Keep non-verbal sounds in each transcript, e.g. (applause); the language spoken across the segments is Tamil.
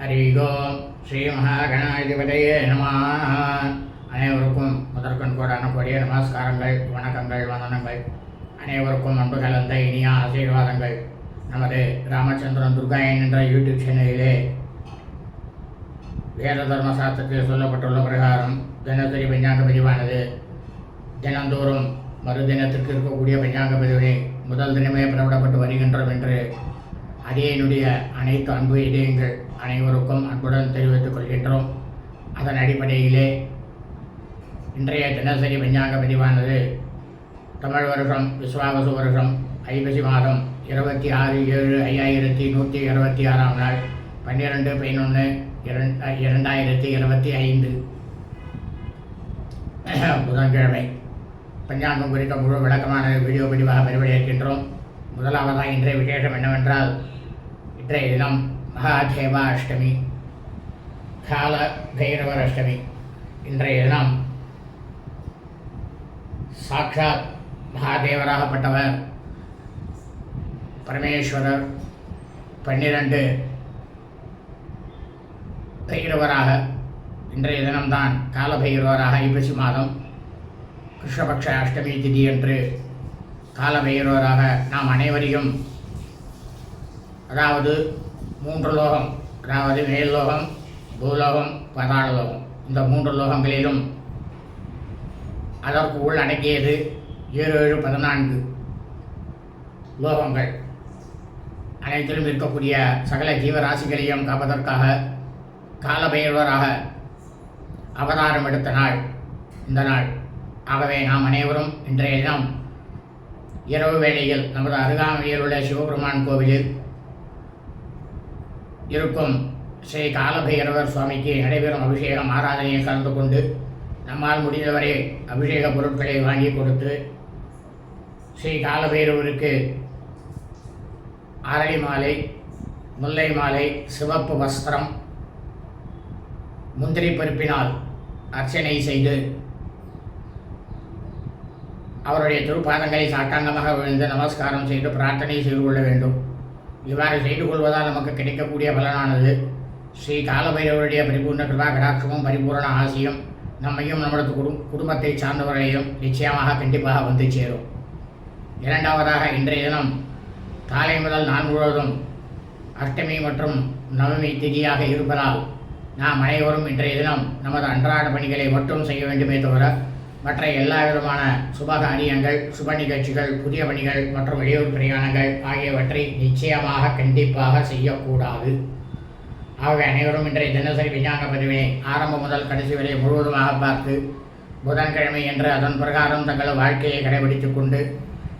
ஹரிகோ ஓம் ஸ்ரீ மகாகணாதிபதியே நம அனைவருக்கும் முதற்கண் கோடான கொடிய நமஸ்காரங்கள் வணக்கங்கள் வந்தனங்கள். அனைவருக்கும் அன்பு கலந்த இனிய ஆசீர்வாதங்கள். நமது ராமச்சந்திரன் துர்காயன் என்ற யூடியூப் சேனலிலே வேத தர்ம சாஸ்திரத்தில் சொல்லப்பட்டுள்ள பிரகாரம் தினசரி பஞ்சாங்க பதிவானது. தினந்தோறும் மறுதினத்திற்கு இருக்கக்கூடிய பஞ்சாங்க பதிவினை முதல் தினமே பிரபடப்பட்டு வருகின்றோம் என்று அடியனுடைய அனைத்து அன்பு இதயங்கள் அனைவருக்கும் அன்புடன் தெரிவித்துக் கொள்கின்றோம். அதன் அடிப்படையிலே இன்றைய தினசரி விஞ்ஞான பதிவானது தமிழ் வருஷம் விஸ்வாவசு வருஷம் ஐப்பசி மாதம் இருபத்தி ஆறு ஏழு ஐயாயிரத்தி நூற்றி இருபத்தி ஆறாம் நாள் பன்னிரெண்டு பதினொன்று இரண்டு இரண்டாயிரத்தி இருபத்தி ஐந்து. (clears throat) புதன்கிழமை. பஞ்சாங்கம் குறித்த முழு விளக்கமான வீடியோ பதிவாக பெறுவடையிருக்கின்றோம் முதலாவதாக இன்றைய விசேஷம் என்னவென்றால் இன்றைய தினம் மகாதேவா அஷ்டமி கால பைரவர் அஷ்டமி இன்றைய தினம் சாட்சாத் மகாதேவராகப்பட்டவர் பரமேஸ்வரர் பன்னிரண்டு பைரவராக இன்றைய தினம்தான் காலபைரவராக ஐப்பசி மாதம் கிருஷ்ணபக்ஷ அஷ்டமி திதி என்று கால நாம் அனைவரையும் அதாவது மூன்று லோகம் அதாவது மேல் லோகம் பூலோகம் பதாள லோகம் இந்த மூன்று லோகங்களிலும் அதற்கு உள் அடங்கியது ஏழு ஏழு பதினான்கு லோகங்கள். அனைத்திலும் இருக்கக்கூடிய சகல ஜீவராசிகளையும் காப்பதற்காக காலபைரவராக அவதாரம் எடுத்த நாள் இந்த நாள். ஆகவே நாம் அனைவரும் இன்றைய தினம் இரவு வேளையில் நமது அருகாமையில் உள்ள சிவபெருமான் கோவிலில் இருக்கும் ஸ்ரீ காலபைரவர் சுவாமிக்கு நடைபெறும் அபிஷேகம் ஆராதனையில் கலந்து கொண்டு நம்மால் முடிந்தவரை அபிஷேக பொருட்களை வாங்கி கொடுத்து ஸ்ரீ காலபைரவருக்கு அரளி மாலை முல்லை மாலை சிவப்பு வஸ்திரம் முந்திரி பருப்பினால் அர்ச்சனை செய்து அவருடைய திருப்பாதங்களை சாட்டாங்கமாக விழுந்து நமஸ்காரம் செய்து பிரார்த்தனை செய்து கொள்ள வேண்டும். இவ்வாறு செய்து கொள்வதால் நமக்கு கிடைக்கக்கூடிய பலனானது. ஸ்ரீ காலபைரவருடைய பரிபூர்ண கிருபா கடாட்சமும் பரிபூர்ண ஆசியும் நம்மையும் நம்மளது குடும் குடும்பத்தை சார்ந்தவர்களையும் நிச்சயமாக கண்டிப்பாக வந்து சேரும். இரண்டாவதாக இன்றைய தினம் காலை முதல் நான் முழுவதும் அஷ்டமி மற்றும் நவமி திதியாக இருப்பதால் நாம் அனைவரும் இன்றைய தினம் நமது அன்றாட பணிகளை மட்டும் செய்ய வேண்டுமே தவிர மற்ற எல்லா விதமான சுபகாரியங்கள் சுப நிகழ்ச்சிகள் புதிய பணிகள் மற்றும் வெளியூர் பிரயாணங்கள் ஆகியவற்றை நிச்சயமாக கண்டிப்பாக செய்யக்கூடாது. ஆகவே அனைவரும் இன்றைய தினசரி விஞ்ஞான பதிவினை ஆரம்பம் முதல் கடைசி வரை முழுவதுமாக பார்த்து புதன்கிழமை என்று அதன் பிரகாரம் தங்கள் வாழ்க்கையை கடைபிடித்துக் கொண்டு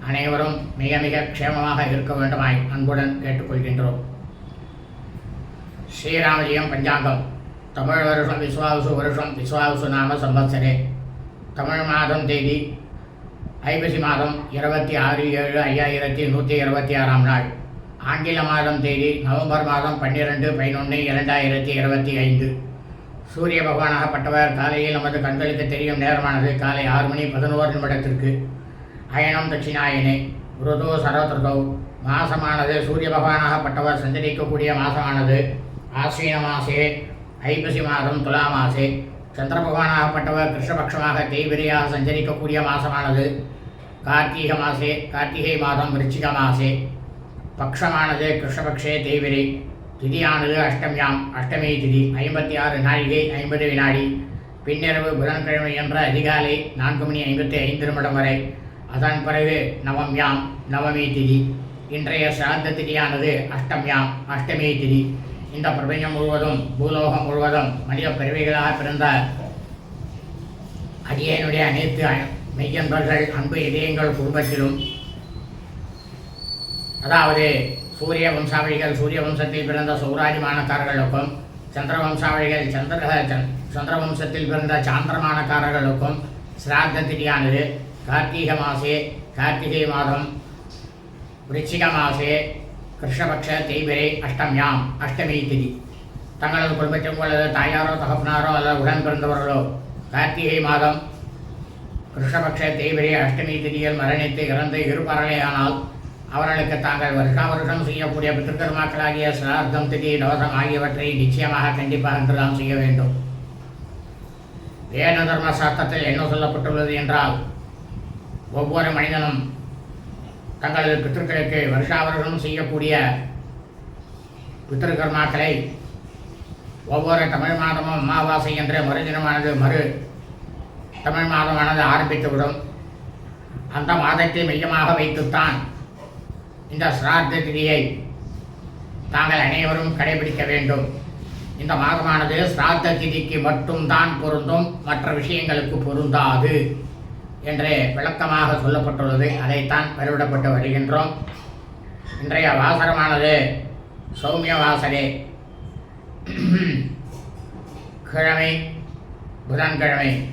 அனைவரும் மிக மிக க்ஷேமமாக இருக்க வேண்டுமாய் அன்புடன் கேட்டுக்கொள்கின்றோம். ஸ்ரீராமஜியம் பஞ்சாங்கம். தமிழ் வருஷம் விஸ்வாவசு வருஷம் விஸ்வாவசு நாம சம்பத்சரே தமிழ் மாதம் தேதி ஐப்பசி மாதம் இருபத்தி ஆறு ஏழு ஐயாயிரத்தி நூற்றி இருபத்தி ஆறாம் நாள். ஆங்கில மாதம் தேதி நவம்பர் மாதம் பன்னிரெண்டு பதினொன்று இரண்டாயிரத்தி இருபத்தி ஐந்து. சூரிய பகவானாகப்பட்டவர் காலையில் நமது கண்களுக்கு தெரியும் நேரமானது காலை ஆறு மணி பதினோரு நிமிடத்திற்கு. அயனம் தட்சிணாயனே ருதோ சரத்ருதோ. மாசமானது சூரிய பகவானாகப்பட்டவர் சஞ்சரிக்கக்கூடிய மாசமானது ஆஸ்வீன மாசே ஐப்பசி மாதம் துலா மாசே. சந்திர பகவானாகப்பட்டவர் கிருஷ்ணபக்ஷமாக தேய்பிரியாக சஞ்சரிக்கக்கூடிய மாசமானது. கார்த்திகை மாசே கார்த்திகை மாதம் விருச்சிக மாசே. பக்ஷமானது கிருஷ்ணபக்ஷே தேய்பிரை. திதியானது அஷ்டமியாம் அஷ்டமி திதி ஐம்பத்தி ஆறு நாழிகை ஐம்பது வினாடி. பின்னிரவு புதன்கிழமை என்ற அதிகாலை நான்கு மணி ஐம்பத்தி ஐந்து நிமிடம் வரை. அதன் பிறகு நவம்யாம் நவமி திதி. இன்றைய சிராந்த திதியானது அஷ்டம்யாம் அஷ்டமி திதி. இந்த பிரபஞ்சம் முழுவதும் பூலோகம் முழுவதும் மனித பிறவிகளாக பிறந்த அடியனுடைய அனைத்து அ- மெய்யன்பர்கள் அன்பு இதயங்கள் குடும்பத்திலும். அதாவது சூரிய வம்சாவளிகள் சூரிய வம்சத்தில் பிறந்த சௌராஜிமானக்காரர்களுக்கும் சந்திர வம்சாவளிகள் சந்திர சந்திர வம்சத்தில் பிறந்த சாந்திரமானக்காரர்களுக்கும் சிராத்த திதியானது கார்த்திகை மாசே கார்த்திகை மாதம் விருச்சிக மாசே கிருஷ்ணபக்ஷ தேய்பிரை அஷ்டமியாம் அஷ்டமி திதி. தங்களது குடும்பத்தின் அல்லது தாயாரோ தகப்பனாரோ அல்லது உடன் பிறந்தவர்களோ கார்த்திகை மாதம் கிருஷ்ணபக்ஷ தேய்பிரை அஷ்டமி திதியில் மரணித்து இறந்து இருப்பார்களேயானால் அவர்களுக்கு தாங்கள் வருஷா வருஷம் செய்யக்கூடிய பித்திருக்கர்மாக்களாகிய சிரார்த்தம் திதி தோஷம் ஆகியவற்றை நிச்சயமாக கண்டிப்பாக என்றுதான் செய்ய வேண்டும். வேத தர்ம சாஸ்திரத்தில் என்ன சொல்லப்பட்டுள்ளது என்றால் ஒவ்வொரு மனிதனும் தங்களது பித்திருக்களுக்கு வருஷாவர்களும் செய்யக்கூடிய பித்திருக்கர்மாக்களை ஒவ்வொரு தமிழ் மாதமும் அமாவாசை என்ற மறுதினமானது மறு தமிழ் மாதமானது ஆரம்பித்துவிடும். அந்த மாதத்தை மையமாக வைத்துத்தான் இந்த சிரார்த்த திதியை தாங்கள் அனைவரும் கடைபிடிக்க வேண்டும். இந்த மாதமானது சிரார்த்த திதிக்கு மட்டும்தான் பொருந்தும் மற்ற விஷயங்களுக்கு பொருந்தாது. என்று விளக்கமாக சொல்லப்பட்டுள்ளது. அதைத்தான் வருவிடப்பட்டு வருகின்றோம். இன்றைய வாசரமானது சௌமிய வாசரே கிழமை புதன்கிழமை.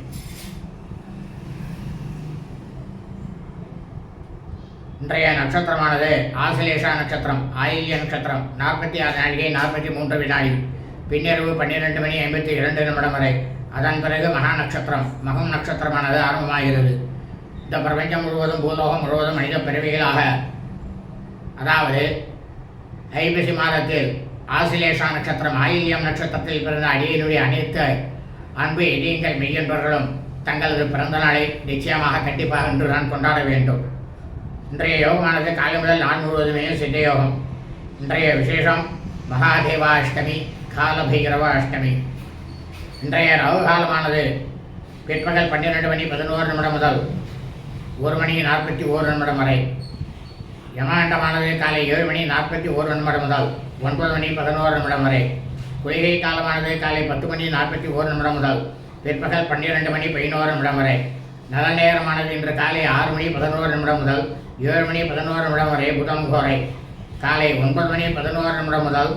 இன்றைய நட்சத்திரமானது ஆசிலேஷா நட்சத்திரம் ஆயில்ய நட்சத்திரம். நாற்பத்தி ஆறு நாழிகை நாற்பத்தி மூன்று வினாடி. பின்னிரவு பன்னிரெண்டு மணி ஐம்பத்தி இரண்டு நிமிடம் வரை. அதன் பிறகு மகா நட்சத்திரம். மகம் நட்சத்திரமானது ஆரம்பமாகிறது. இந்த பிரபஞ்சம் முழுவதும் பூலோகம் முழுவதும் மனித பிறவிகளாக. அதாவது ஐபிசி மாதத்தில் ஆசிலேஷா நட்சத்திரம் ஆயில்யம் நட்சத்திரத்தில் பிறந்த அடியினுடைய அனைத்து அன்பு இடியங்கள் மெய்யன்பர்களும் தங்களது பிறந்த நாளை நிச்சயமாக கண்டிப்பாக இன்று நான் கொண்டாட வேண்டும். இன்றைய யோகமானது காலை முதல் நான் முழுவதுமே சித்த யோகம். இன்றைய விசேஷம் மகாதேவா அஷ்டமி காலபைரவ அஷ்டமி இன்றைய ரவு காலமானது பிற்பகல் பன்னிரெண்டு மணி பதினோரு நிமிடம் முதல் ஒரு மணி நாற்பத்தி ஓரு நிமிடம் வரை. யமாண்டமானது காலை ஏழு மணி நாற்பத்தி ஓரு நிமிடம் முதல் ஒன்பது மணி பதினோரு நிமிடம் வரை. குளிகை காலமானது காலை பத்து மணி நாற்பத்தி ஓரு நிமிடம் முதல் பிற்பகல் பன்னிரெண்டு மணி பதினோரு நிமிடம் வரை. நல்ல நேரமானது இன்று காலை ஆறு மணி பதினோரு நிமிடம் முதல் ஏழு மணி பதினோரு நிமிடம் வரை புதன் கோரை. காலை ஒன்பது மணி பதினோரு நிமிடம் முதல்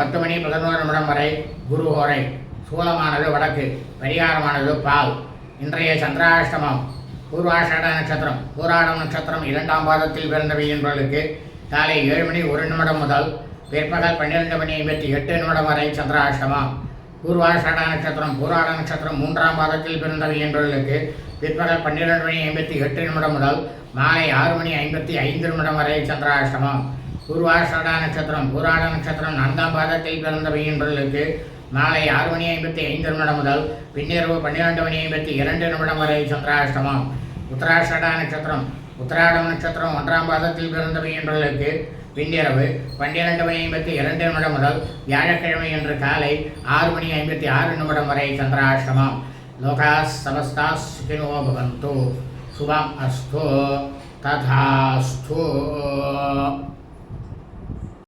பத்து மணி பதினோரு நிமிடம் வரை குரு கோரை. சூலமானது வடக்கு பரிகாரமானது பால். இன்றைய சந்திராஷ்டமம் பூர்வாஷாட நட்சத்திரம் பூராடம் நட்சத்திரம் இரண்டாம் பாதத்தில் பிறந்தவை என்பவர்களுக்கு காலை ஏழு மணி ஒரு நிமிடம் முதல் பிற்பகல் பன்னிரெண்டு மணி ஐம்பத்தி எட்டு நிமிடம் வரை சந்திராஷ்டமம். பூர்வாஷாட நட்சத்திரம் பூராட நட்சத்திரம் மூன்றாம் பாதத்தில் பிறந்தவை என்பவர்களுக்கு பிற்பகல் பன்னிரெண்டு மணி ஐம்பத்தி எட்டு நிமிடம் முதல் மாலை ஆறு மணி ஐம்பத்தி ஐந்து நிமிடம் வரை சந்திராஷ்டமம். பூர்வாஷாட நட்சத்திரம் பூராட நட்சத்திரம் நான்காம் பாதத்தில் பிறந்தவை என்பவர்களுக்கு மாலை ஆறு மணி ஐம்பத்தி ஐந்து நிமிடம் முதல் பின்னிரவு பன்னிரெண்டு மணி ஐம்பத்தி இரண்டு நிமிடம் வரை சந்திராஷ்டமம். உத்தராஷாட நட்சத்திரம். உத்தராடம் நட்சத்திரம் ஒன்றாம் பாதத்தில் பிறந்தவை என்பவர்களுக்கு பின்னிரவு பன்னிரண்டு மணி ஐம்பத்தி இரண்டு நிமிடம் முதல் வியாழக்கிழமை என்று காலை ஆறு மணி ஐம்பத்தி ஆறு நிமிடம் வரை சந்திராஷ்டமம். லோகா சமஸ்தா சுகினோ பவந்து. சுபம் அஸ்து. ததாஸ்து.